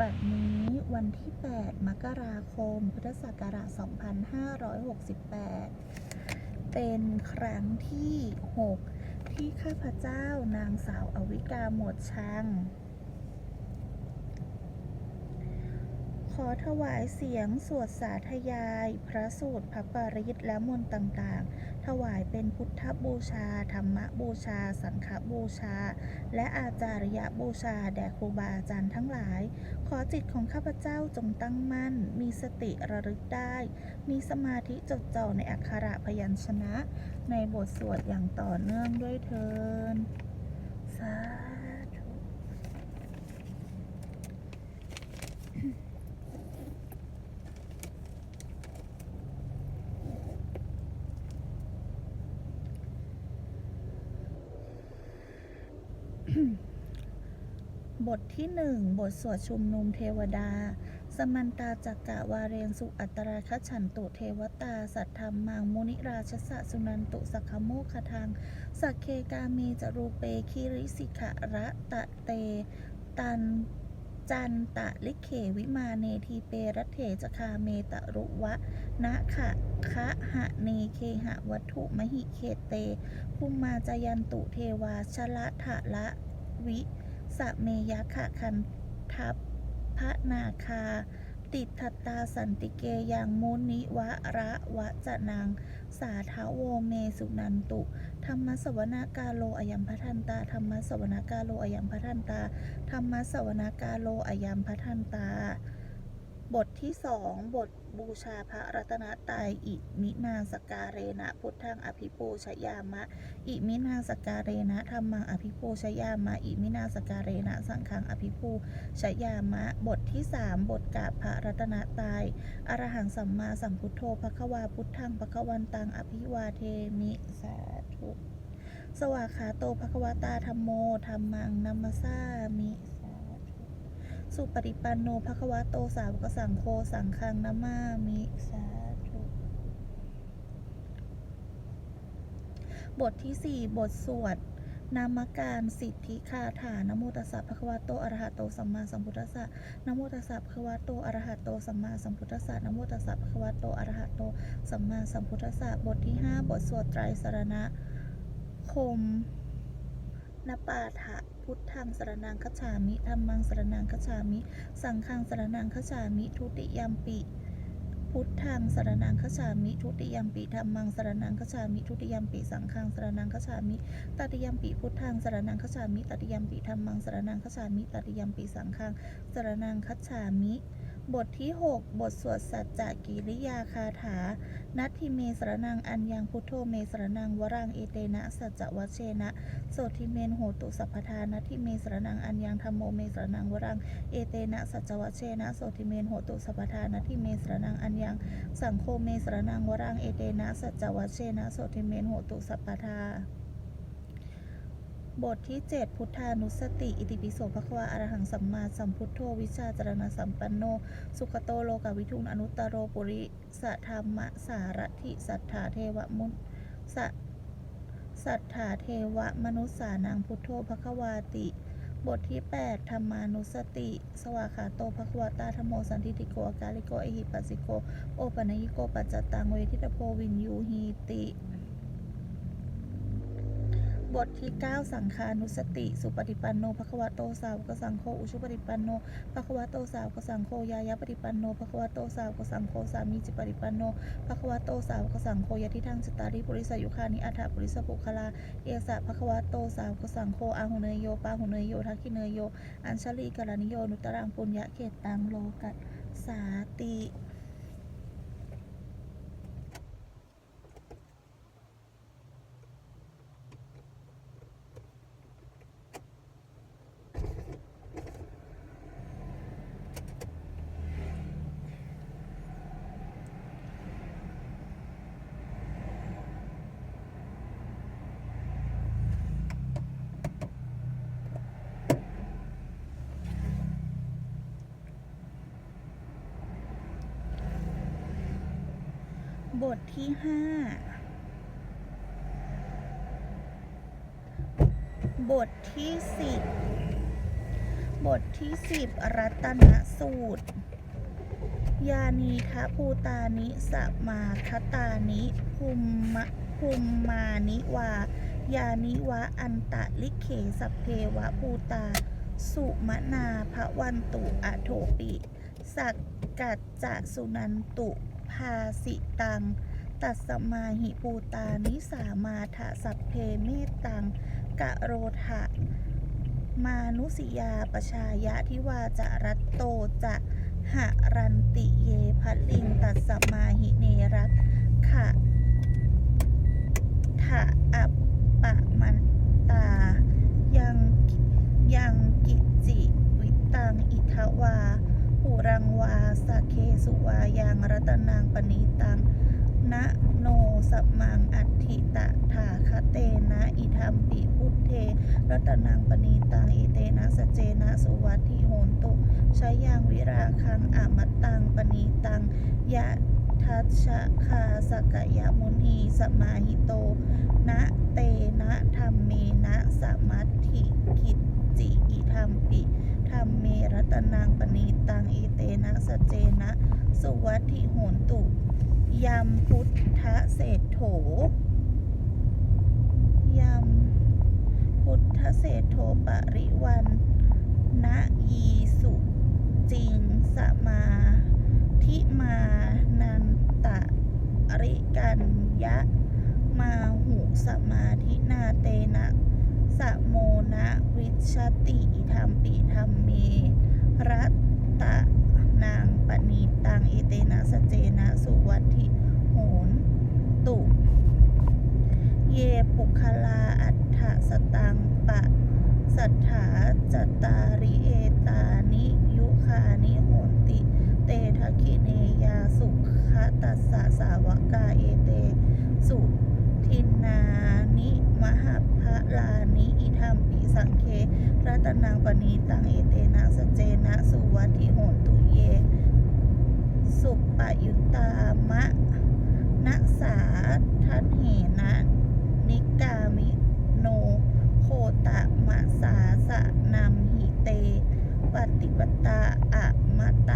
บัดนี้วันที่ 8 มกราคม พุทธศักราช 2568 เป็นครั้งที่ 6 ที่ข้าพเจ้านางสาวอวิกาหมวดชัง ขอถวายเสียงสวดสาธยาย พระสูตรพระปริตและมนต์ต่างๆ ถวายเป็นพุทธบูชา ธรรมบูชา สังฆบูชา และอาจารยบูชา แด่ครูบาอาจารย์ทั้งหลาย ขอจิตของข้าพเจ้าจงตั้งมั่น มีสติระลึกได้ มีสมาธิจดจ่อในอักขระพยัญชนะ ในบทสวดอย่างต่อเนื่องด้วยเทินสาธุ บทที่หนึ่งบทสวดชุมนุมเทวดา สมันตาจักกะวาเรียงสุอัตราคฉันตุเทวตา สัทธรรมังมุนิราชสะสุนันตุสักขโมคทางสักเคกาเมจรูเปคิริสิขะระตะเต ตัน จันตะลิเขวิมาเนทีเปรตเถจคาเมตรุวะนะขะคะหะเนเคหะวัตถุมหิเคเตภูมมาจยันตุเทวาชละทะละวิสะเมยะขะคันทัพพระนาคา ติดทัตตาสันติเกยังมุนิวะระวะจะนางสาทาโวเมสุนันตุ ธรรมสวนากาโลอยัมพัทันตา ธรรมสวนากาโลอยัมพัทันตา ธรรมสวนากาโลอยัมพัทันตา บทที่สองบทบูชาพระรัตนตรัยอิมินาสการเรนะพุทธังอภิปูชยามะ อิมินาสการเรนะธรรมังอภิปูชยามะ อิมินาสการเรนะสังฆังอภิปูชยามะ บทที่สามบทกราบพระรัตนตรัยอรหังสัมมาสัมพุทโธภควาพุทธังภควันตังอภิวาเทมิสาธุสวากขาโตภควตาธรรมโมธรรมังนัมมสสามิส สุปฏิปันโนภควะโตสาวกสังโฆสังฆังนามามิสาธุบทที่ 4 บทสวดนามการสิทธิคาถานโมตัสสะภะคะวะโตอรหะโตสัมมาสัมพุทธัสสะนโมตัสสะภะคะวะโตอรหะโตสัมมาสัมพุทธัสสะนโมตัสสะภะคะวะโตอรหะโตสัมมาสัมพุทธัสสะบทที่ 5 บทสวดไตรสรณะคม นปาถะพุทธังสรนังคัจฉามิธรรมังสรนังคัจฉามิ สังฆังสรนังคัจฉามิ ทุติยมปิ พุทธังสรนังคัจฉามิ ทุติยมปิธรรมังสรนังคัจฉามิ ทุติยมปิ สังฆังสรนังคัจฉามิ ตติยมปิพุทธังสรนังคัจฉามิ ตติยมปิธรรมังสรนังคัจฉามิ ตติยมปิสังฆังสรนังคัจฉามิ บทที่ 6 บทสวดสัจจกิริยาคาถา นัตทิเมสรนังอัญญังพุทโธเมสรนังวรังเอเตนะสัจจวัชเชนะโสทิเมนโหตุสัพพทานัตทิเมสรนังอัญญังธรรมโมเมสรนังวรังเอเตนะสัจจวัชเชนะโสทิเมนโหตุสัพพทานัตทิเมสรนังอัญญังสังโฆเมสรนังวรังเอเตนะสัจจวัชเชนะโสทิเมนโหตุสัพพทา บทที่ 7 พุทธานุสติ อิติปิโสภควาอรหังสัมมาสัมพุทโธวิชาจรณสัมปันโน สุขโตโลกาวิทุงอนุตตโรปุริสธรรมสารถิสัทธาเทวมุนสะสัทธาเทวมนุษสานังพุทโธภควาติ บทที่ 8 ธรรมานุสติ สวาขาโตภควตาธรรมโมสันทิติโกอากาลิโกเอหิปัสสิโก โอปัญญิโกปัจจตังเวทิตโพวินยูหีติ บทที่ 9 สังคานุสติ สุปฏิปันโนภควโตสาวกสังโฆอุชุปฏิปันโนภควโตสาวกสังโฆยายาปฏิปันโนภควโตสาวกสังโฆสามีจิปฏิปันโนภควโตสาวกสังโฆยะทิทังจตาริปุริสยุคานิอัฏฐปุริสปุคลาเอสะภควโตสาวกสังโฆอาหุเนยโยปาหุเนยโยทักขิเนยโยอัญชลีกาลนิโยนุตตรังปุญญะเขตตังโลกัสสาติ บทที่ห้าบทที่สิบบทที่สิบรัตนสูตร ยานีทะภูตานิสมาคตานิภูมมะภูมมานิวา ยานิวะอันตะลิเขสัพเพวะภูตา สุมนาภวันตุอโถปิ สักกัจจะสุนันตุ ภาสิตัง ตัสมาหิปูตานิสามาทะสัพเพเมตตัง กะโรทะมานุสิยาปชายะทิวาจะรัตโตจะหะรันติเยพัลิงตัสมาหิเนรัตขะทะอัปปะมันตา ยังยังกิจิวิตังอิทวา รังวาสเคสุวายังรัตนังปณีตังนะโนสมังอัตถิตะถาคเตนะอิธรรมปิพุทเท รัตนังปณีตังเอเตนะสเจนะสุวัติโหนตุชยังวิราคังอมตังปณีตังยะทัชชะคาสกยมุนีสมาหิโต นะเตนะธรรมเมนะสมัติกิจจิอิธรรมปิ นังปณีตังเอเตนะสเจนะ สุวัติโหนตุยำพุทธเศรษโถยำพุทธเศรษโถปริวันนะยีสุจิงสมาทิมานันตะริกันยะ มาหุสมาธินาเตนะสะโมนะวิชติอิธรรมปิธรรมเม รัตตะนางปณีตังเอเตนะสเจนะสุวัติโหนตุ เยปุคลาอัฏฐสตังปะ สัทธาจตาริเอตานิยุคานิโหนติ เตทะคิเนยาสุขตัสสะสาวกาเอเต สุทินนานิมหาภลานิอิธรรมปิสังเค รั ตนังปณีตังเอเตนะสเจนะสุวัติโหนตุเย สุปยุตตามะนักษาทันเหนะนิกามิโนโคตะมะสาสะนำหิเต ปฏิปตาอะมะตะ